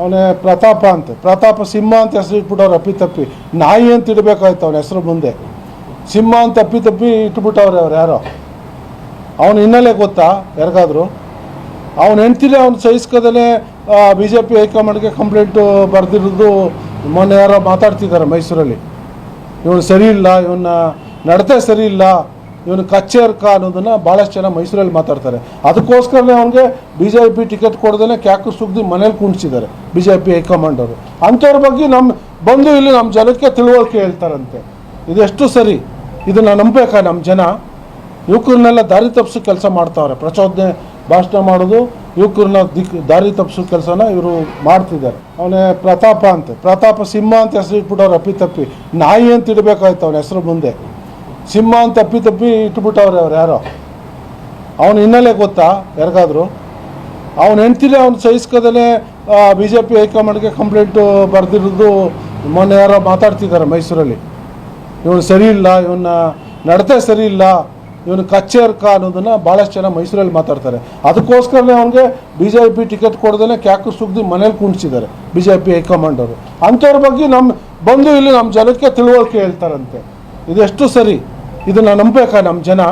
ಅವನೇ ಪ್ರತಾಪ ಅಂತ. ಪ್ರತಾಪ ಸಿಂಹ ಅಂತ ಹೆಸರು ಇಟ್ಬಿಟ್ಟವ್ರು ಅಪ್ಪಿ ತಪ್ಪಿ ನಾಯಿ ಅಂತ ಇಡಬೇಕಾಯ್ತು ಅವನ ಹೆಸರು ಮುಂದೆ. ಸಿಂಹ ಅಂತ ಅಪ್ಪಿ ತಪ್ಪಿ ಇಟ್ಬಿಟ್ಟವ್ರೆ ಅವ್ರು ಯಾರೋ. ಅವನ ಹಿನ್ನೆಲೆ ಗೊತ್ತಾ? ಯಾರಿಗಾದ್ರು? ಅವನ ಹೆಂಡ್ತಿನೇ ಅವ್ನು ಸಹಿಸ್ಕೋದೇ ಬಿ ಜೆ ಪಿ ಹೈಕಮಾಂಡ್ಗೆ ಕಂಪ್ಲೇಂಟು ಬರೆದಿರೋದು ಮೊನ್ನೆ ಯಾರೋ ಮಾತಾಡ್ತಿದ್ದಾರೆ ಮೈಸೂರಲ್ಲಿ. ಇವನು ಸರಿ ಇಲ್ಲ ಇವನ್ನ ನಡತೆ ಸರಿ ಇಲ್ಲ ಇವನು ಕಚ್ಚೇರ್ಕ ಅನ್ನೋದನ್ನ ಭಾಳಷ್ಟು ಜನ ಮೈಸೂರಲ್ಲಿ ಮಾತಾಡ್ತಾರೆ. ಅದಕ್ಕೋಸ್ಕರನೇ ಅವನಿಗೆ ಬಿ ಜೆ ಪಿ ಟಿಕೆಟ್ ಕೊಡ್ದೇ ಕ್ಯಾಕು ಸುಗ್ದಿ ಮನೇಲಿ ಕುಣಿಸಿದ್ದಾರೆ B J P high command ಅವರು. ಅಂಥವ್ರ ಬಗ್ಗೆ ನಮ್ಮ ಬಂದು ಇಲ್ಲಿ ನಮ್ಮ ಜನಕ್ಕೆ ತಿಳುವಳಿಕೆ ಹೇಳ್ತಾರಂತೆ. ಇದೆಷ್ಟು ಸರಿ? ಇದನ್ನು ನಂಬಬೇಕಾ ನಮ್ಮ ಜನ? ಯುವಕರನ್ನೆಲ್ಲ ದಾರಿ ತಪ್ಪಿಸೋ ಕೆಲಸ ಮಾಡ್ತಾವ್ರೆ. ಪ್ರಚೋದನೆ ಭಾಷಣ ಮಾಡೋದು, ಯುವಕರನ್ನ ದಿಕ್, ದಾರಿ ತಪ್ಪಿಸೋ ಕೆಲಸನ ಇವರು ಮಾಡ್ತಿದ್ದಾರೆ. ಅವನೇ ಪ್ರತಾಪ ಅಂತ. ಪ್ರತಾಪ ಸಿಂಹ ಅಂತ ಹೆಸರು ಇಟ್ಬಿಟ್ಟವ್ರು ಅಪ್ಪಿ ತಪ್ಪಿ ನಾಯಿ ಅಂತ ಇಡಬೇಕಾಯ್ತು ಅವನ ಹೆಸರು ಮುಂದೆ. ಸಿಂಹ ಅಂತ ತಪ್ಪಿ ತಪ್ಪಿ ಇಟ್ಬಿಟ್ಟವ್ರೆ ಅವ್ರು ಯಾರೋ. ಅವನ ಹಿನ್ನೆಲೆ ಗೊತ್ತಾ ಯಾರಿಗಾದ್ರು? ಅವನ ಹೆಂಡ್ತಿನೇ ಅವ್ನು ಸಹಿಸ್ಕೋದೇ ಬಿ ಜೆ ಪಿ ಹೈಕಮಾಂಡ್ಗೆ ಕಂಪ್ಲೇಂಟು ಬರೆದಿರೋದು ಮೊನ್ನೆ ಯಾರೋ ಮಾತಾಡ್ತಿದ್ದಾರೆ ಮೈಸೂರಲ್ಲಿ. ಇವನು ಸರಿ ಇಲ್ಲ ಇವನ್ನ ನಡತೆ ಸರಿ ಇಲ್ಲ, ಇವನು ಕಚ್ಚೇರ್ಕ ಅನ್ನೋದನ್ನು ಭಾಳಷ್ಟು ಜನ ಮೈಸೂರಲ್ಲಿ ಮಾತಾಡ್ತಾರೆ. ಅದಕ್ಕೋಸ್ಕರನೇ ಅವನಿಗೆ ಬಿ ಜೆ ಪಿ ಟಿಕೆಟ್ ಕೊಡ್ದೇ ಕ್ಯಾಕು ಸುಗ್ದು ಮನೇಲಿ ಕುಣಿಸಿದ್ದಾರೆ B J P high command ಅವರು. ಅಂಥವ್ರ ಬಗ್ಗೆ ನಮ್ಮ ಬಂದು ಇಲ್ಲಿ ನಮ್ಮ ಜನಕ್ಕೆ ತಿಳುವಳಿಕೆ ಹೇಳ್ತಾರಂತೆ. ಇದೆಷ್ಟು ಸರಿ? ಇದನ್ನು ನಂಬಬೇಕಾ ನಮ್ಮ ಜನ?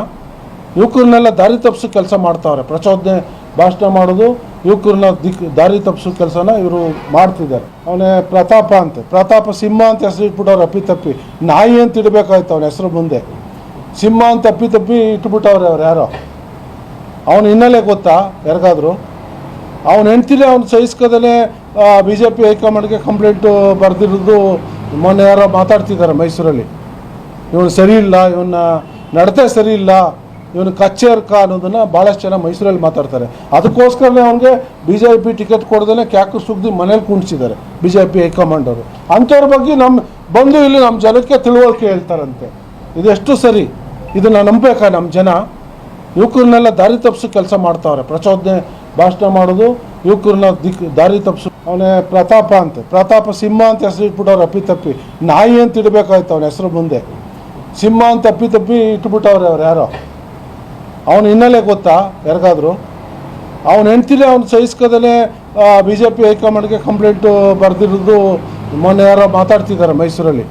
ಯುವಕರನ್ನೆಲ್ಲ ದಾರಿ ತಪ್ಪಿಸೋ ಕೆಲಸ ಮಾಡ್ತಾವ್ರೆ. ಪ್ರಚೋದನೆ ಭಾಷಣ ಮಾಡೋದು ಯುವಕರನ್ನ ದಿಕ್ ದಾರಿ ತಪ್ಪಿಸೋ ಕೆಲಸನ ಇವರು ಮಾಡ್ತಿದ್ದಾರೆ. ಅವನೇ ಪ್ರತಾಪ ಅಂತ. ಪ್ರತಾಪ ಸಿಂಹ ಅಂತ ಹೆಸರು ಇಟ್ಬಿಟ್ಟವ್ರು ಅಪ್ಪಿ ತಪ್ಪಿ. ನಾಯಿ ಅಂತ ಇಡಬೇಕಾಯ್ತು ಅವನ ಹೆಸರು ಮುಂದೆ. ಸಿಂಹ ಅಂತ ಅಪ್ಪಿ ತಪ್ಪಿ ಇಟ್ಬಿಟ್ಟವ್ರೆ ಅವ್ರು ಯಾರೋ? ಅವನ ಹಿನ್ನೆಲೆ ಗೊತ್ತಾ ಯಾರಿಗಾದ್ರು? ಅವನ ಹೆಂಡ್ತಿನೇ ಅವ್ನು ಸಹಿಸ್ಕೋದೇ ಬಿ ಜೆ ಪಿ ಹೈಕಮಾಂಡ್ಗೆ ಕಂಪ್ಲೇಂಟು ಬರೆದಿರೋದು ಮೊನ್ನೆ ಯಾರೋ ಮಾತಾಡ್ತಿದ್ದಾರೆ ಮೈಸೂರಲ್ಲಿ. ಇವನು ಸರಿ ಇಲ್ಲ, ಇವನ್ನ ನಡತೆ ಸರಿ ಇಲ್ಲ, ಇವನು ಕಚ್ಚೇರ್ಕ ಅನ್ನೋದನ್ನ ಭಾಳಷ್ಟು ಜನ ಮೈಸೂರಲ್ಲಿ ಮಾತಾಡ್ತಾರೆ. ಅದಕ್ಕೋಸ್ಕರನೇ ಅವನಿಗೆ ಬಿ ಜೆ ಪಿ ಟಿಕೆಟ್ ಕೊಡ್ದೇ ಕ್ಯಾಕು ಸುಗ್ದಿ ಮನೇಲಿ ಕುಣಿಸಿದ್ದಾರೆ B J P high command ಅವರು. ಅಂಥವ್ರ ಬಗ್ಗೆ ನಮ್ಮ ಬಂದು ಇಲ್ಲಿ ನಮ್ಮ ಜನಕ್ಕೆ ತಿಳುವಳಿಕೆ ಹೇಳ್ತಾರಂತೆ. ಇದೆಷ್ಟು ಸರಿ? ಇದನ್ನು ನಂಬಬೇಕಾ ನಮ್ಮ ಜನ? ಯುವಕರನ್ನೆಲ್ಲ ದಾರಿ ತಪ್ಪಿಸಿ ಕೆಲಸ ಮಾಡ್ತಾವ್ರೆ. ಪ್ರಚೋದನೆ ಭಾಷಣ ಮಾಡೋದು, ಯುವಕರನ್ನ ದಿಕ್ ದಾರಿ ತಪ್ಪಿಸು. ಅವನೇ ಪ್ರತಾಪ ಅಂತ. ಪ್ರತಾಪ ಸಿಂಹ ಅಂತ ಹೆಸರು ಇಟ್ಬಿಟ್ಟವ್ರು ಅಪ್ಪಿ ತಪ್ಪಿ ನಾಯಿ ಅಂತ ಇಡಬೇಕಾಯ್ತು ಅವನ ಹೆಸರು ಮುಂದೆ. ಸಿಂಹ ಅಂತ ತಪ್ಪಿ ತಪ್ಪಿ ಇಟ್ಬಿಟ್ಟವ್ರೆ ಅವ್ರು ಯಾರೋ. ಅವನ ಹಿನ್ನೆಲೆ ಗೊತ್ತಾ? ಯಾರಿಗಾದ್ರು? ಅವನ ಹೆಂಡ್ತಿನೇ ಅವ್ನು ಸಹಿಸ್ಕೋದೇ ಬಿ ಜೆ ಪಿ ಹೈಕಮಾಂಡ್ಗೆ ಕಂಪ್ಲೇಂಟು ಬರೆದಿರೋದು ಮೊನ್ನೆ ಯಾರೋ ಮಾತಾಡ್ತಿದ್ದಾರೆ ಮೈಸೂರಲ್ಲಿ.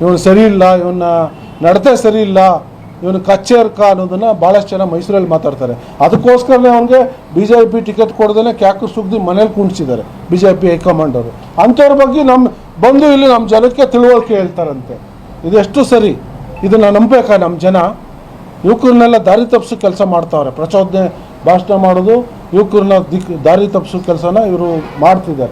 ಇವನು ಸರಿ ಇಲ್ಲ ಇವನ್ನ ನಡತೆ ಸರಿ ಇಲ್ಲ, ಇವನು ಕಚ್ಚೇರ್ಕ ಅನ್ನೋದನ್ನು ಭಾಳಷ್ಟು ಜನ ಮೈಸೂರಲ್ಲಿ ಮಾತಾಡ್ತಾರೆ. ಅದಕ್ಕೋಸ್ಕರನೇ ಅವನಿಗೆ ಬಿ ಜೆ ಪಿ ಟಿಕೆಟ್ ಕೊಡ್ದೇ ಕ್ಯಾಕು ಸುಗ್ದು ಮನೇಲಿ ಕುಣಿಸಿದ್ದಾರೆ B J P high command ಅವರು. ಅಂಥವ್ರ ಬಗ್ಗೆ ನಮ್ಮ ಬಂದು ಇಲ್ಲಿ ನಮ್ಮ ಜನಕ್ಕೆ ತಿಳುವಳಿಕೆ ಹೇಳ್ತಾರಂತೆ. ಇದೆಷ್ಟು ಸರಿ? ಇದನ್ನು ನಂಬಬೇಕಾ ನಮ್ಮ ಜನ? ಯುವಕರನ್ನೆಲ್ಲ ದಾರಿ ತಪ್ಪಿಸೋ ಕೆಲಸ ಮಾಡ್ತಾವ್ರೆ. ಪ್ರಚೋದನೆ ಭಾಷಣ ಮಾಡೋದು ಯುವಕರನ್ನ ದಿಕ್ ದಾರಿ ತಪ್ಪಿಸೋ ಕೆಲಸನ ಇವರು ಮಾಡ್ತಿದ್ದಾರೆ.